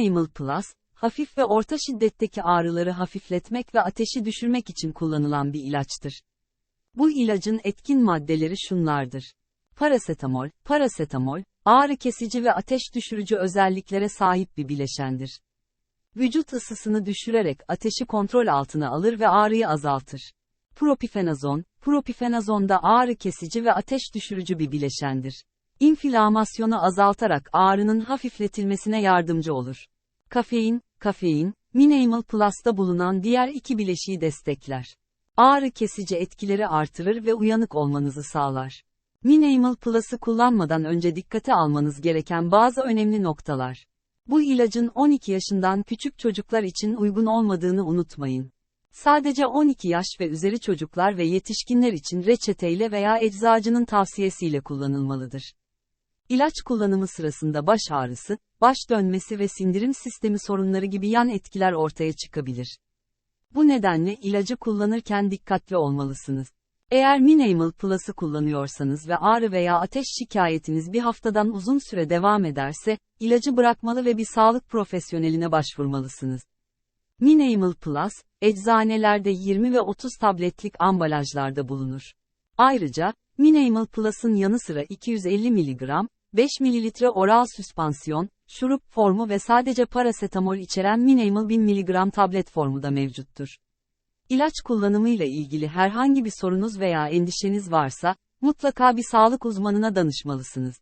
Minimal Plus, hafif ve orta şiddetteki ağrıları hafifletmek ve ateşi düşürmek için kullanılan bir ilaçtır. Bu ilacın etkin maddeleri şunlardır. Parasetamol, parasetamol, ağrı kesici ve ateş düşürücü özelliklere sahip bir bileşendir. Vücut ısısını düşürerek ateşi kontrol altına alır ve ağrıyı azaltır. Propifenazon, propifenazon da ağrı kesici ve ateş düşürücü bir bileşendir. İnflamasyonu azaltarak ağrının hafifletilmesine yardımcı olur. Kafein, kafein, Minimal Plus'ta bulunan diğer iki bileşiği destekler. Ağrı kesici etkileri artırır ve uyanık olmanızı sağlar. Minimal Plus'ı kullanmadan önce dikkate almanız gereken bazı önemli noktalar. Bu ilacın 12 yaşından küçük çocuklar için uygun olmadığını unutmayın. Sadece 12 yaş ve üzeri çocuklar ve yetişkinler için reçeteyle veya eczacının tavsiyesiyle kullanılmalıdır. İlaç kullanımı sırasında baş ağrısı, baş dönmesi ve sindirim sistemi sorunları gibi yan etkiler ortaya çıkabilir. Bu nedenle ilacı kullanırken dikkatli olmalısınız. Eğer Minimal Plus'ı kullanıyorsanız ve ağrı veya ateş şikayetiniz bir haftadan uzun süre devam ederse, ilacı bırakmalı ve bir sağlık profesyoneline başvurmalısınız. Minimal Plus, eczanelerde 20 ve 30 tabletlik ambalajlarda bulunur. Ayrıca, Minimal Plus'ın yanı sıra 250 mg, 5 ml oral süspansiyon, şurup formu ve sadece parasetamol içeren Minimal 1000 mg tablet formu da mevcuttur. İlaç kullanımıyla ilgili herhangi bir sorunuz veya endişeniz varsa, mutlaka bir sağlık uzmanına danışmalısınız.